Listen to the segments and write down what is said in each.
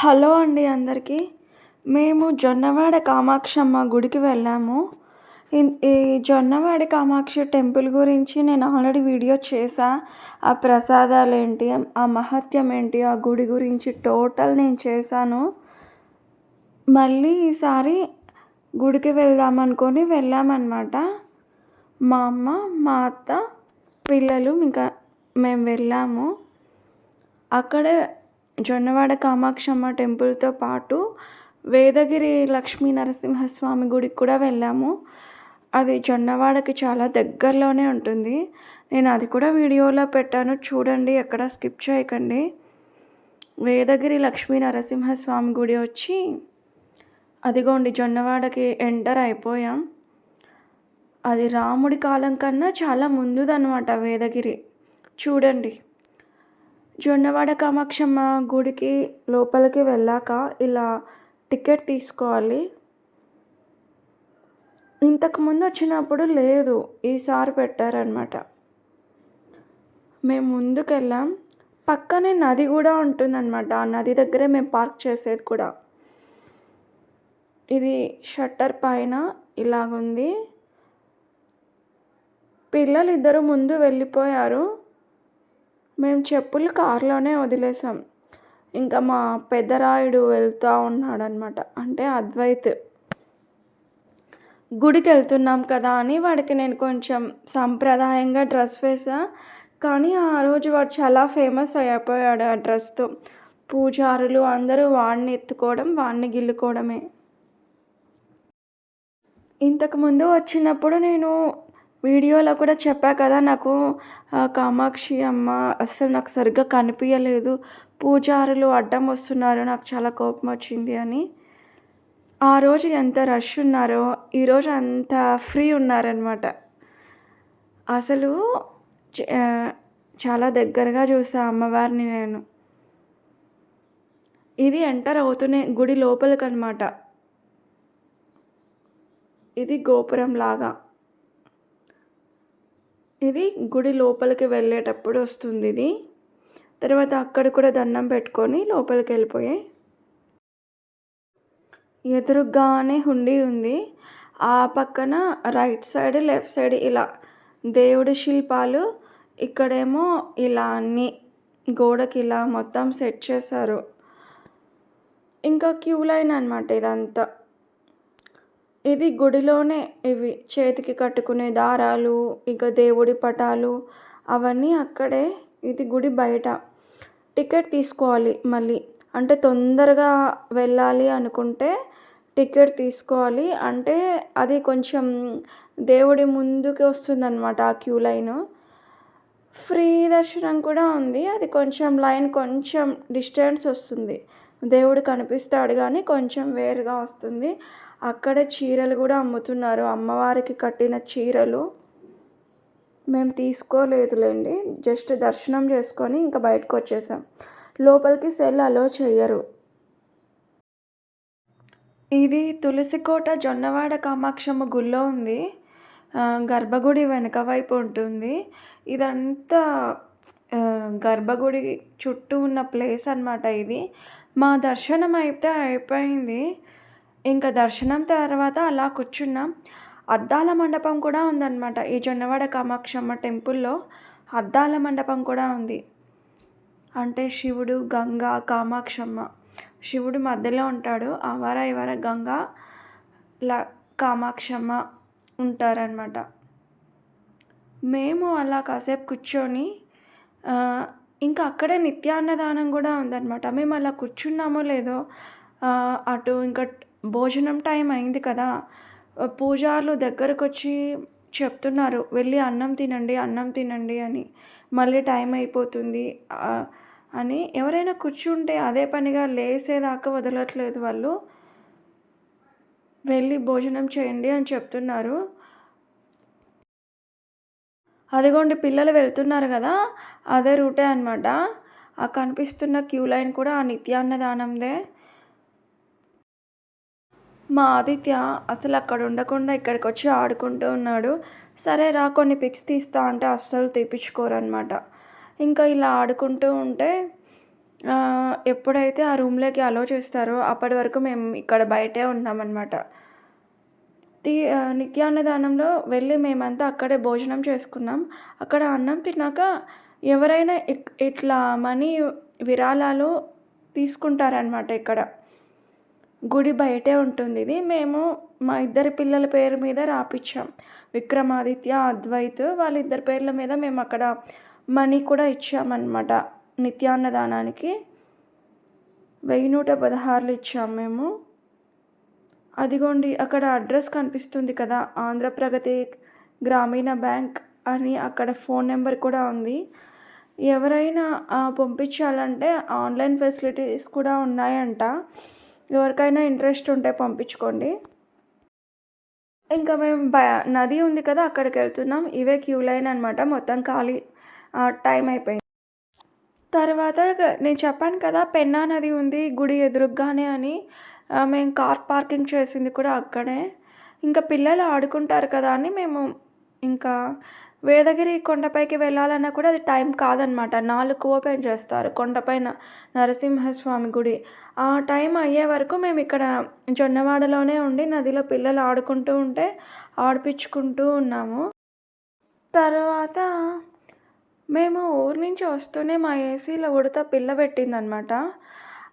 Hello అండి అందరికీ. మేము జొన్నవాడ కామాక్షమ్మ గుడికి వెళ్ళాము. ఈ జొన్నవాడ కామాక్షి టెంపుల్ గురించి నేను ఆల్రెడీ వీడియో చేసా ఆ ప్రసాదాలు ఏంటి ఆ మహత్యం ఏంటి ఆ గుడి గురించి టోటల్ నేను చేశాను. మళ్ళీ ఈసారి గుడికి వెళ్దాం అనుకొని వెళ్ళామన్నమాట. మా అమ్మ మా అత్త పిల్లలు ఇంకా మేము వెళ్ళాము. అక్కడే జొన్నవాడ కామాక్షమ్మ టెంపుల్తో పాటు వేదగిరి లక్ష్మీ నరసింహస్వామి గుడికి కూడా వెళ్ళాము. అది జొన్నవాడకి చాలా దగ్గరలోనే ఉంటుంది. నేను అది కూడా వీడియోలో పెట్టాను. చూడండి ఎక్కడ స్కిప్ చేయకండి. వేదగిరి లక్ష్మీ నరసింహస్వామి గుడి వచ్చి అదిగోండి జొన్నవాడకి ఎంటర్ అయిపోయాం. అది రాముడి కాలం కన్నా చాలా ముందుదన్నమాట వేదగిరి. చూడండి. జొన్నవాడ కామాక్షమ్మ గుడికి లోపలికి వెళ్ళాక ఇలా టికెట్ తీసుకోవాలి. ఇంతకు ముందు వచ్చినప్పుడు లేదు ఈసారి పెట్టారనమాట మేము ముందుకు వెళ్ళాం పక్కనే నది కూడా ఉంటుందన్నమాట. ఆ నది దగ్గరే మేము పార్క్ చేసేది కూడా. ఇది షట్టర్ పైన ఇలాగుంది. పిల్లలు ఇద్దరు ముందు వెళ్ళిపోయారు. మేము చెప్పులు కారులోనే వదిలేసాం ఇంకా మా పెద్దరాయుడు వెళ్తూ ఉన్నాడనమాట అంటే అద్వైత్. గుడికి వెళ్తున్నాం కదా అని వాడికి నేను కొంచెం సాంప్రదాయంగా డ్రెస్ వేసా కానీ ఆ రోజు వాడు చాలా ఫేమస్ అయిపోయాడు ఆ డ్రెస్తో. పూజారులు అందరూ వాడిని ఎత్తుకోవడం వాడిని గిల్లుకోవడమే. ఇంతకుముందు వచ్చినప్పుడు నేను వీడియోలో కూడా చెప్పా కదా నాకు కామాక్షి అమ్మ అస్సలు నాకు సరిగ్గా కనిపించలేదు పూజారులు అడ్డం వస్తున్నారు నాకు చాలా కోపం వచ్చింది అని. ఆ రోజు ఎంత రష్ ఉన్నారో ఈరోజు అంత ఫ్రీ ఉన్నారనమాట అసలు చాలా దగ్గరగా చూసా అమ్మవారిని నేను. ఇది ఎంటర్ అవుతూనే గుడి లోపలికి అనమాట ఇది గోపురం లాగా ఇది గుడి లోపలికి వెళ్ళేటప్పుడు వస్తుంది ఇది. తర్వాత అక్కడ కూడా దండం పెట్టుకొని లోపలికి వెళ్ళిపోయాయి ఎదురుగానే హుండీ ఉంది. ఆ పక్కన రైట్ సైడ్ లెఫ్ట్ సైడ్ ఇలా దేవుడి శిల్పాలు. ఇక్కడేమో ఇలా అన్ని గోడకి ఇలా మొత్తం సెట్ చేశారు. ఇంకా క్యూ లైన్ అనమాట ఇదంతా. ఇది గుడిలోనే ఇవి చేతికి కట్టుకునే దారాలు ఇక దేవుడి పటాలు అవన్నీ అక్కడే. ఇది గుడి బయట. టికెట్ తీసుకోవాలి మళ్ళీ. అంటే తొందరగా వెళ్ళాలి అనుకుంటే టికెట్ తీసుకోవాలి. అంటే అది కొంచెం దేవుడి ముందుకి వస్తుందన్నమాట ఆ క్యూ లైన్. ఫ్రీ దర్శనం కూడా ఉంది. అది కొంచెం లైన్ కొంచెం డిస్టెన్స్ వస్తుంది. దేవుడు కనిపిస్తాడు కానీ కొంచెం వేరుగా వస్తుంది. అక్కడ చీరలు కూడా అమ్ముతున్నారు. అమ్మవారికి కట్టిన చీరలు మేము తీసుకోలేదులేండి. జస్ట్ దర్శనం చేసుకొని ఇంకా బయటకు వచ్చేసాం. లోపలికి సెల్ అలో చెయ్యరు ఇది తులసికోట జొన్నవాడ కామాక్షమ్మ గుళ్ళో ఉంది. గర్భగుడి వెనక వైపు ఉంటుంది. ఇదంతా గర్భగుడి చుట్టూ ఉన్న ప్లేస్ అనమాట ఇది. మా దర్శనం అయితే అయిపోయింది. ఇంకా దర్శనం తర్వాత అలా కూర్చున్నాం. అద్దాల మండపం కూడా ఉందన్నమాట. ఈ జొన్నవాడ కామాక్షమ్మ టెంపుల్లో అద్దాల మండపం కూడా ఉంది. అంటే శివుడు గంగ కామాక్షమ్మ. శివుడు మధ్యలో ఉంటాడు. అవర ఇవర గంగ లా కామాక్షమ్మ ఉంటారనమాట మేము అలా కాసేపు కూర్చొని ఇంకా అక్కడే నిత్యాన్నదానం కూడా ఉందన్నమాట. మేము అలా కూర్చున్నామో లేదో అటు ఇంకా భోజనం టైం అయింది కదా. పూజారులు దగ్గరకు వచ్చి చెప్తున్నారు వెళ్ళి అన్నం తినండి అన్నం తినండి అని. మళ్ళీ టైం అయిపోతుంది. అని ఎవరైనా కూర్చుంటే అదే పనిగా లేసేదాకా వదలట్లేదు వాళ్ళు. వెళ్ళి భోజనం చేయండి అని చెప్తున్నారు. అదిగోండి పిల్లలు వెళ్తున్నారు కదా అదే రూటే అనమాట ఆ కనిపిస్తున్న క్యూ లైన్ కూడా ఆ నిత్యాన్నదానందే. మా ఆదిత్య అసలు అక్కడ ఉండకుండా ఇక్కడికి వచ్చి ఆడుకుంటూ ఉన్నాడు. సరే రా కొన్ని పిక్స్ తీస్తా అంటే అస్సలు తీపించుకోరనమాట ఇంకా ఇలా ఆడుకుంటూ ఉంటే ఎప్పుడైతే ఆ రూమ్లోకి అలో చేస్తారో అప్పటి వరకు మేము ఇక్కడ బయటే ఉన్నామన్నమాట. తీ నిత్యాన్నదానంలో వెళ్ళి మేమంతా అక్కడే భోజనం చేసుకున్నాం. అక్కడ అన్నం తిన్నాక ఎవరైనా ఇట్లా మనీ విరాళాలు తీసుకుంటారనమాట ఇక్కడ. గుడి బయటే ఉంటుంది. ఇది మేము మా ఇద్దరి పిల్లల పేరు మీద రాపిచ్చాం. విక్రమాదిత్య అద్వైత్ వాళ్ళ ఇద్దరి పేర్ల మీద మేము అక్కడ మనీ కూడా ఇచ్చామన్నమాట. నిత్యాన్నదానానికి వెయ్యి నూట పదహారులు ఇచ్చాం మేము. అదిగోండి అక్కడ అడ్రస్ కనిపిస్తుంది కదా ఆంధ్రప్రగతి గ్రామీణ బ్యాంక్ అని అక్కడ ఫోన్ నెంబర్ కూడా ఉంది. ఎవరైనా పంపించాలంటే ఆన్లైన్ ఫెసిలిటీస్ కూడా ఉన్నాయంట. ఎవరికైనా ఇంట్రెస్ట్ ఉంటే పంపించుకోండి. ఇంకా మేము బయ నది ఉంది కదా అక్కడికి వెళ్తున్నాం. ఇవే క్యూ లైన్ అనమాట మొత్తం ఖాళీ టైం అయిపోయింది. తర్వాత నేను చెప్పాను కదా పెన్నా నది ఉంది గుడి ఎదురుగానే అని. మేము కార్ పార్కింగ్ చేసింది కూడా అక్కడే. ఇంకా పిల్లలు ఆడుకుంటారు కదా అని మేము ఇంకా వేదగిరి కొండపైకి వెళ్ళాలన్నా కూడా అది టైం కాదనమాట నాలుగు ఓపెన్ చేస్తారు. కొండపైన నరసింహస్వామి గుడి. ఆ టైం అయ్యే వరకు మేము ఇక్కడ జొన్నవాడలోనే ఉండి నదిలో పిల్లలు ఆడుకుంటూ ఉంటే ఆడిపించుకుంటూ ఉన్నాము. తర్వాత మేము ఊరి నుంచి వస్తూనే మా ఏసీలో ఉడత పిల్ల పెట్టిందనమాట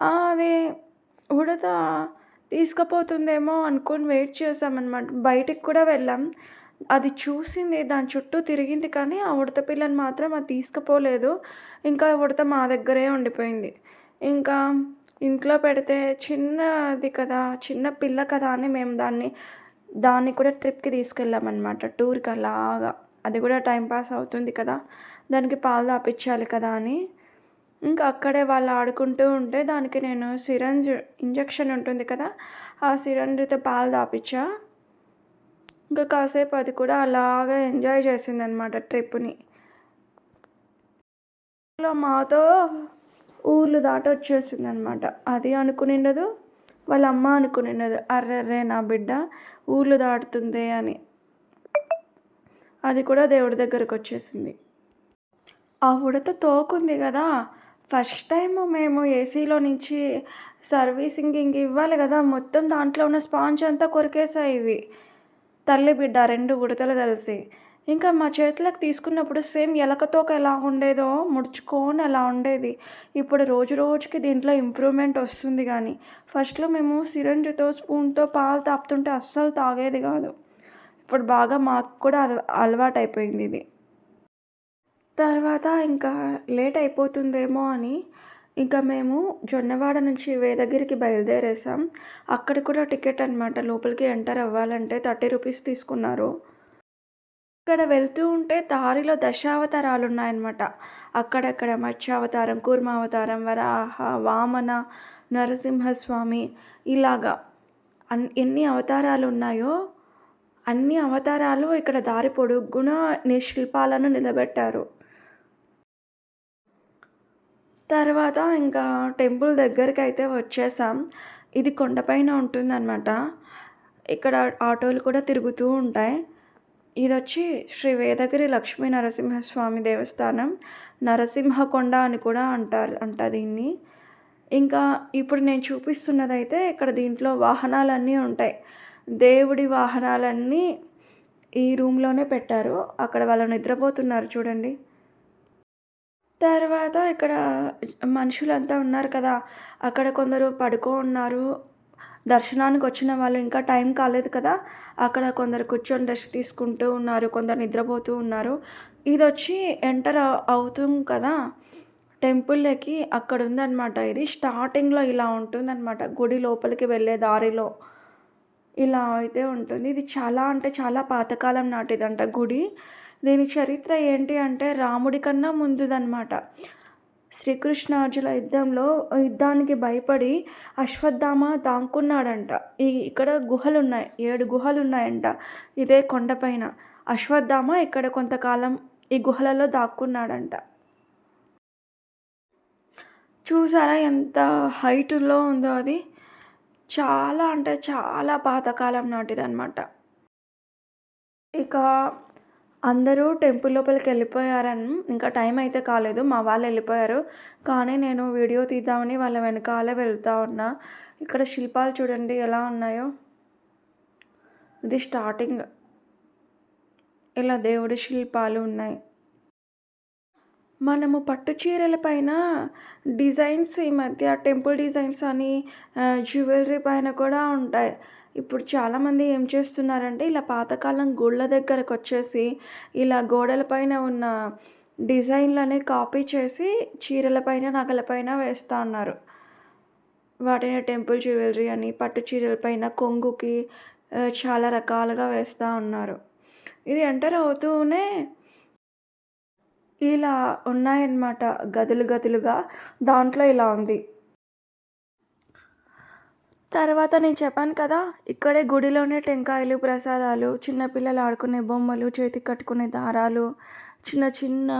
అది ఉడత తీసుకుపోతుందేమో అనుకొని వెయిట్ చేసామన్నమాట. బయటికి కూడా వెళ్ళాం. అది చూసింది దాని చుట్టూ తిరిగింది కానీ ఆ ఉడత పిల్లని మాత్రం అది తీసుకుపోలేదు. ఇంకా ఉడత మా దగ్గరే ఉండిపోయింది. ఇంకా ఇంట్లో పెడితే చిన్నది కదా చిన్న పిల్ల కదా అని మేము దాన్ని దాన్ని కూడా ట్రిప్కి తీసుకెళ్ళామన్నమాట టూర్కి అలాగా. అది కూడా టైంపాస్ అవుతుంది కదా దానికి పాలు తాపించాలి కదా అని. ఇంకా అక్కడే వాళ్ళు ఆడుకుంటూ ఉంటే దానికి నేను సిరంజ్ ఇంజక్షన్ ఉంటుంది కదా ఆ సిరంజ్తో పాలు తాపించా ఇంకా కాసేపు అది కూడా అలాగా ఎంజాయ్ చేసింది అనమాట ట్రిప్ని మాతో ఊర్లు దాటి వచ్చేసింది అనమాట అది అనుకునిండదు వాళ్ళ అమ్మ అనుకునిండదు అర్రర్రే నా బిడ్డ ఊర్లు దాటుతుంది అని. అది కూడా దేవుడి దగ్గరకు వచ్చేసింది ఆ ఉడత తోకుంది కదా. ఫస్ట్ టైం మేము ఏసీలో నుంచి సర్వీసింగ్ ఇంక ఇవ్వాలి కదా. మొత్తం దాంట్లో ఉన్న స్పాంజ్ అంతా కొరికేసాయి ఇవి. తల్లి బిడ్డ రెండు ఉడతలు కలిసి. ఇంకా మా చేతులకు తీసుకున్నప్పుడు సేమ్ ఎలకతోక ఎలా ఉండేదో ముడుచుకొని అలా ఉండేది. ఇప్పుడు రోజు రోజుకి దీంట్లో ఇంప్రూవ్మెంట్ వస్తుంది కానీ ఫస్ట్లో మేము సిరంజితో స్పూన్తో పాలు తాపుతుంటే అస్సలు తాగేది కాదు. ఇప్పుడు బాగా మాకు కూడా అలవాటు అయిపోయింది ఇది. తర్వాత ఇంకా లేట్ అయిపోతుందేమో అని ఇంకా మేము జొన్నవాడ నుంచి వేదగిరికి బయలుదేరేసాం అక్కడ కూడా టికెట్ అనమాట లోపలికి ఎంటర్ అవ్వాలంటే థర్టీ రూపీస్ తీసుకున్నారు. ఇక్కడ వెళ్తూ ఉంటే దారిలో దశావతారాలు ఉన్నాయన్నమాట అక్కడక్కడ మత్స్యావతారం కూర్మావతారం వరాహ వామన నరసింహస్వామి ఇలాగా అన్ ఎన్ని అవతారాలు ఉన్నాయో అన్ని అవతారాలు ఇక్కడ దారి పొడుగున శిల్పాలను నిలబెట్టారు. తర్వాత ఇంకా టెంపుల్ దగ్గరికి అయితే వచ్చేసాం. ఇది కొండపైన ఉంటుందన్నమాట. ఇక్కడ ఆటోలు కూడా తిరుగుతూ ఉంటాయి. ఇది వచ్చి శ్రీ వేదగిరి లక్ష్మీ నరసింహస్వామి దేవస్థానం నరసింహకొండ అని కూడా అంటారు అంట దీన్ని. ఇంకా ఇప్పుడు నేను చూపిస్తున్నదైతే ఇక్కడ దీంట్లో వాహనాలన్నీ ఉంటాయి. దేవుడి వాహనాలన్నీ ఈ రూమ్లోనే పెట్టారు. అక్కడ వాళ్ళు నిద్రపోతున్నారు చూడండి. తర్వాత ఇక్కడ మనుషులంతా ఉన్నారు కదా. అక్కడ కొందరు పడుకో ఉన్నారు దర్శనానికి వచ్చిన వాళ్ళు ఇంకా టైం కాలేదు కదా. అక్కడ కొందరు కూర్చొని రెస్ట్ తీసుకుంటూ ఉన్నారు కొందరు నిద్రపోతూ ఉన్నారు. ఇది వచ్చి ఎంటర్ అవుతాం కదా. టెంపుల్లోకి అక్కడ ఉందన్నమాట ఇది స్టార్టింగ్లో ఇలా ఉంటుందన్నమాట. గుడి లోపలికి వెళ్ళే దారిలో ఇలా అయితే ఉంటుంది. ఇది చాలా అంటే చాలా పాతకాలం నాటిదంట గుడి. దీని చరిత్ర ఏంటి అంటే రాముడి కన్నా ముందుదన్నమాట. శ్రీకృష్ణార్జుల యుద్ధంలో యుద్ధానికి భయపడి అశ్వత్థామ దాక్కున్నాడంట. ఈ ఇక్కడ గుహలు ఉన్నాయి ఏడు గుహలు ఉన్నాయంట ఇదే కొండపైన. అశ్వత్థామ ఇక్కడ కొంతకాలం ఈ గుహలలో దాక్కున్నాడంట. చూసారా ఎంత హైట్లో ఉందో అది? చాలా అంటే చాలా పాతకాలం నాటిదనమాట ఇక అందరూ టెంపుల్ లోపలికి వెళ్ళిపోయారని ఇంకా టైం అయితే కాలేదు మా వాళ్ళు వెళ్ళిపోయారు. కానీ నేను వీడియో తీద్దామని వాళ్ళ వెనకాలే వెళ్తూ ఉన్నా. ఇక్కడ శిల్పాలు చూడండి ఎలా ఉన్నాయో. ఇది స్టార్టింగ్. ఇలా దేవుడి శిల్పాలు ఉన్నాయి. మనము పట్టు చీరల పైన డిజైన్స్ ఈ మధ్య టెంపుల్ డిజైన్స్ అని జ్యువెలరీ పైన కూడా ఉంటాయి. ఇప్పుడు చాలామంది ఏం చేస్తున్నారంటే ఇలా పాతకాలం గుళ్ళ దగ్గరకు వచ్చేసి ఇలా గోడల పైన ఉన్న డిజైన్లనే కాపీ చేసి చీరల పైన నగల పైన వేస్తూ ఉన్నారు వాటిని టెంపుల్ జ్యువెలరీ అని పట్టు చీరల పైన కొంగుకి చాలా రకాలుగా వేస్తూ ఉన్నారు ఇది ఎంటర్ అవుతూనే ఇలా ఉన్నాయన్నమాట గదులు గదులుగా దాంట్లో ఇలా ఉంది. తర్వాత నేను చెప్పాను కదా ఇక్కడే గుడిలోనే టెంకాయలు ప్రసాదాలు చిన్నపిల్లలు ఆడుకునే బొమ్మలు చేతికి కట్టుకునే దారాలు చిన్న చిన్న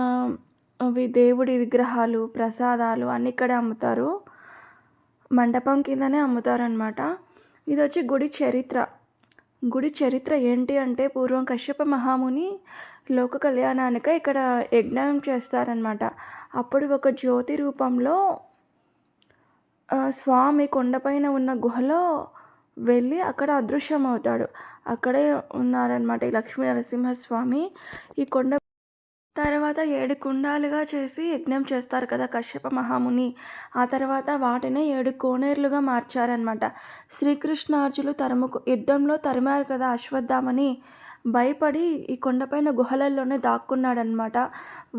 అవి దేవుడి విగ్రహాలు ప్రసాదాలు అన్నీ ఇక్కడే అమ్ముతారు. మండపం కిందనే అమ్ముతారనమాట ఇది వచ్చి గుడి చరిత్ర. గుడి చరిత్ర ఏంటి అంటే పూర్వం కశ్యప మహాముని లోక కళ్యాణానిక ఇక్కడ యజ్ఞం చేస్తారనమాట అప్పుడు ఒక జ్యోతి రూపంలో స్వామి కొండపైన ఉన్న గుహలో వెళ్ళి అక్కడ అదృశ్యం అవుతాడు అక్కడే ఉన్నారనమాట ఈ లక్ష్మీ నరసింహస్వామి. ఈ కొండ తర్వాత ఏడు కుండాలుగా చేసి యజ్ఞం చేస్తారు కదా కశ్యప మహాముని. ఆ తర్వాత వాటినే ఏడు కోనేరులుగా మార్చారనమాట శ్రీకృష్ణార్జులు తరుముకు యుద్ధంలో తరిమారు కదా అశ్వత్థామని. భయపడి ఈ కొండపైన గుహలల్లోనే దాక్కున్నాడనమాట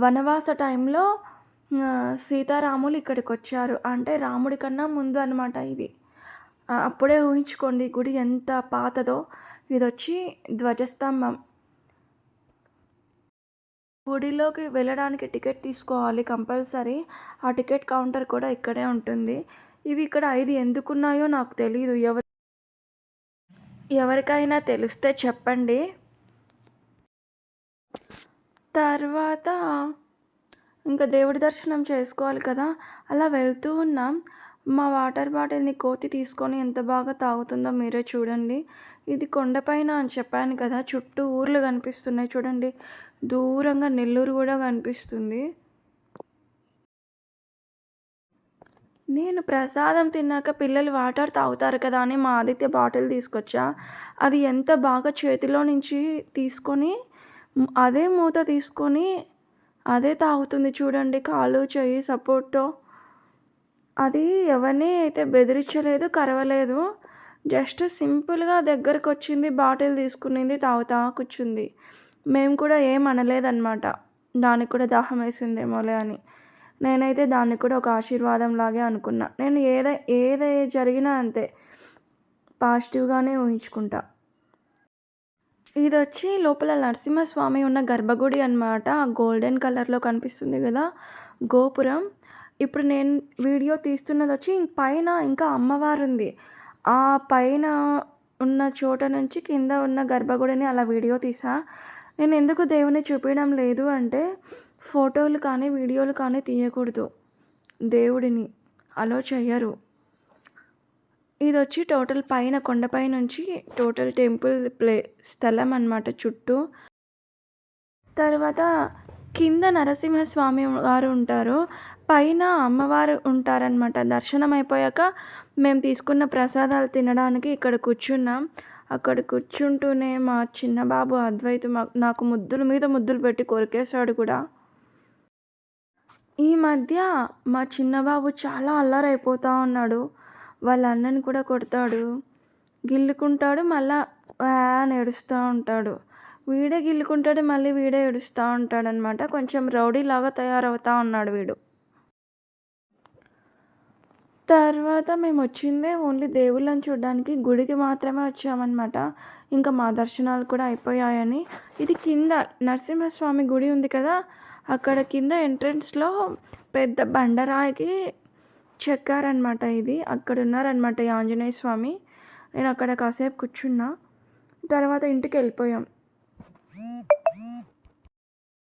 వనవాస టైంలో సీతారాములు ఇక్కడికి వచ్చారు అంటే రాముడి కన్నా ముందు అనమాట ఇది. అప్పుడే ఊహించుకోండి గుడి ఎంత పాతదో. ఇది వచ్చి ధ్వజస్తంభం. గుడిలోకి వెళ్ళడానికి టికెట్ తీసుకోవాలి కంపల్సరీ. ఆ టికెట్ కౌంటర్ కూడా ఇక్కడే ఉంటుంది. ఇవి ఇక్కడ ఐదు ఎందుకున్నాయో నాకు తెలియదు ఎవరు ఎవరికైనా తెలిస్తే చెప్పండి. తర్వాత ఇంకా దేవుడి దర్శనం చేసుకోవాలి కదా. అలా వెళ్తూ ఉన్నాం. మా వాటర్ బాటిల్ని కోతి తీసుకొని ఎంత బాగా తాగుతుందో మీరే చూడండి. ఇది కొండపైన అని చెప్పాను కదా. చుట్టూ ఊర్లు కనిపిస్తున్నాయి చూడండి. దూరంగా నెల్లూరు కూడా కనిపిస్తుంది. నేను ప్రసాదం తిన్నాక పిల్లలు వాటర్ తాగుతారు కదా అని మా ఆదిత్య బాటిల్ తీసుకొచ్చా. అది ఎంత బాగా చేతిలో నుంచి తీసుకొని అదే మూత తీసుకొని అదే తాగుతుంది చూడండి కాలు చెయ్యి సపోర్ట్తో అది ఎవరిని అయితే బెదిరించలేదు కరవలేదు జస్ట్ సింపుల్గా దగ్గరకు వచ్చింది బాటిల్ తీసుకునింది తాగుతా కూర్చుంది. మేము కూడా ఏం అనలేదన్నమాట. దానికి కూడా దాహం వేసిందేమోలే అని. నేనైతే దాన్ని కూడా ఒక ఆశీర్వాదం లాగే అనుకున్నా. నేను ఏదై ఏదై జరిగినా అంతే పాజిటివ్గానే ఊహించుకుంటా. ఇది వచ్చి లోపల నరసింహస్వామి ఉన్న గర్భగుడి అనమాట గోల్డెన్ కలర్లో కనిపిస్తుంది కదా గోపురం. ఇప్పుడు నేను వీడియో తీస్తున్నది వచ్చి పైన ఇంకా అమ్మవారు ఉంది ఆ పైన ఉన్న చోట నుంచి కింద ఉన్న గర్భగుడిని అలా వీడియో తీసా. నేను ఎందుకు దేవుని చూపించడం లేదు అంటే ఫోటోలు కానీ వీడియోలు కానీ తీయకూడదు. దేవుడిని అలో చెయ్యరు. ఇది వచ్చి టోటల్ పైన కొండపై నుంచి టోటల్ టెంపుల్ ప్లే స్థలం అనమాట చుట్టూ. తర్వాత కింద నరసింహస్వామి గారు ఉంటారు. పైన అమ్మవారు ఉంటారనమాట దర్శనం అయిపోయాక మేము తీసుకున్న ప్రసాదాలు తినడానికి ఇక్కడ కూర్చున్నాం. అక్కడ కూర్చుంటూనే మా చిన్న బాబు అద్వైత్ నాకు ముద్దుల మీద ముద్దులు పెట్టి కొరికేశాడు కూడా. ఈ మధ్య మా చిన్న బాబు చాలా అల్లరైపోతూ ఉన్నాడు. వాళ్ళ అన్నని కూడా కొడతాడు. గిల్లుకుంటాడు మళ్ళా అని ఏడుస్తూ ఉంటాడు. వీడే గిల్లుకుంటాడు మళ్ళీ వీడే ఏడుస్తూ ఉంటాడనమాట కొంచెం రౌడీలాగా తయారవుతూ ఉన్నాడు వీడు. తర్వాత మేము వచ్చిందే ఓన్లీ దేవుళ్ళని చూడడానికి గుడికి మాత్రమే వచ్చామన్నమాట. ఇంకా మా దర్శనాలు కూడా అయిపోయాయని. ఇది కింద నరసింహస్వామి గుడి ఉంది కదా అక్కడ కింద ఎంట్రన్స్లో పెద్ద బండరాయికి చెక్కారనమాట ఇది. అక్కడ ఉన్నారనమాట ఈ ఆంజనేయ స్వామి. నేను అక్కడ కాసేపు కూర్చున్నా. తర్వాత ఇంటికి వెళ్ళిపోయాం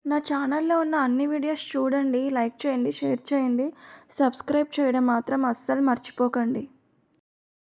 నా ఛానల్లో ఉన్న అన్ని వీడియోస్ చూడండి లైక్ చేయండి షేర్ చేయండి. సబ్స్క్రైబ్ చేయడం మాత్రం అస్సలు మర్చిపోకండి.